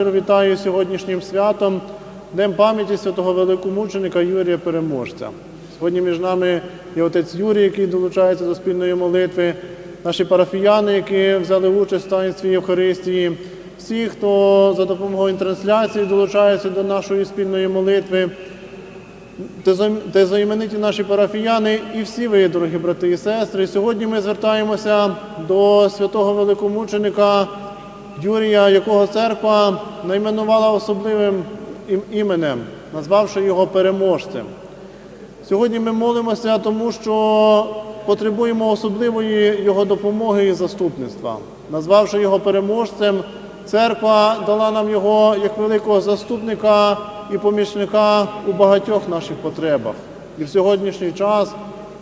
Вітаю сьогоднішнім святом, Днем пам'яті святого великомученика Юрія Переможця. Сьогодні між нами є отець Юрій, який долучається до спільної молитви, наші парафіяни, які взяли участь в таїнстві Євхаристії, всі, хто за допомогою трансляції долучається до нашої спільної молитви, те заімениті наші парафіяни і всі ви, дорогі брати і сестри. Сьогодні ми звертаємося до святого великомученика Юрія, якого церква найменувала особливим іменем, назвавши його переможцем. Сьогодні ми молимося, тому що потребуємо особливої його допомоги і заступництва. Назвавши його переможцем, церква дала нам його як великого заступника і помічника у багатьох наших потребах. І в сьогоднішній час,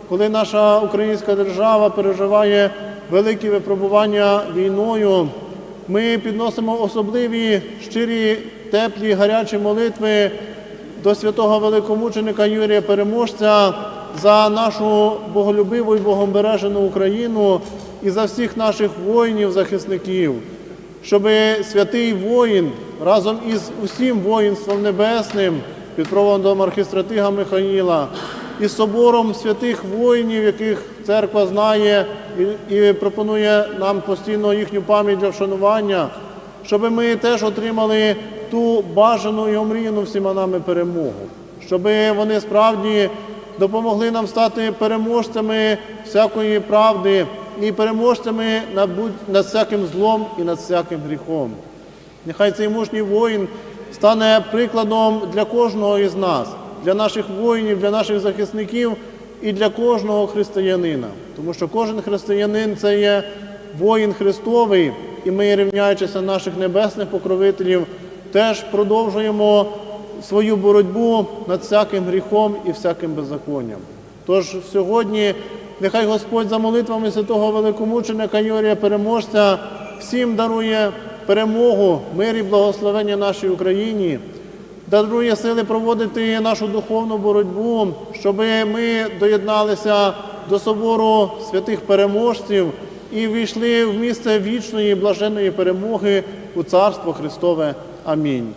коли наша українська держава переживає великі випробування війною, ми підносимо особливі щирі, теплі, гарячі молитви до святого великомученика Юрія Переможця за нашу боголюбиву і богомбережену Україну і за всіх наших воїнів, захисників, щоб святий воїн разом із усім воїнством небесним під проводом архістратига Михаїла і собором святих воїнів, яких церква знає і, і пропонує нам постійно їхню пам'ять для вшанування, щоб ми теж отримали ту бажану і омріяну всіма нами перемогу, щоб вони справді допомогли нам стати переможцями всякої правди і переможцями над, над всяким злом і над всяким гріхом. Нехай цей мужній воїн стане прикладом для кожного із нас, для наших воїнів, для наших захисників і для кожного християнина. Тому що кожен християнин це є воїн Христовий, і ми, рівняючись на наших небесних покровителів, теж продовжуємо свою боротьбу над всяким гріхом і всяким беззаконням. Тож сьогодні нехай Господь за молитвами святого великомученика Юрія Переможця всім дарує перемогу, мир і благословення нашій Україні, дарує сили проводити нашу духовну боротьбу, щоб ми доєдналися до собору святих переможців і війшли в місце вічної блаженної перемоги у Царство Христове. Амінь.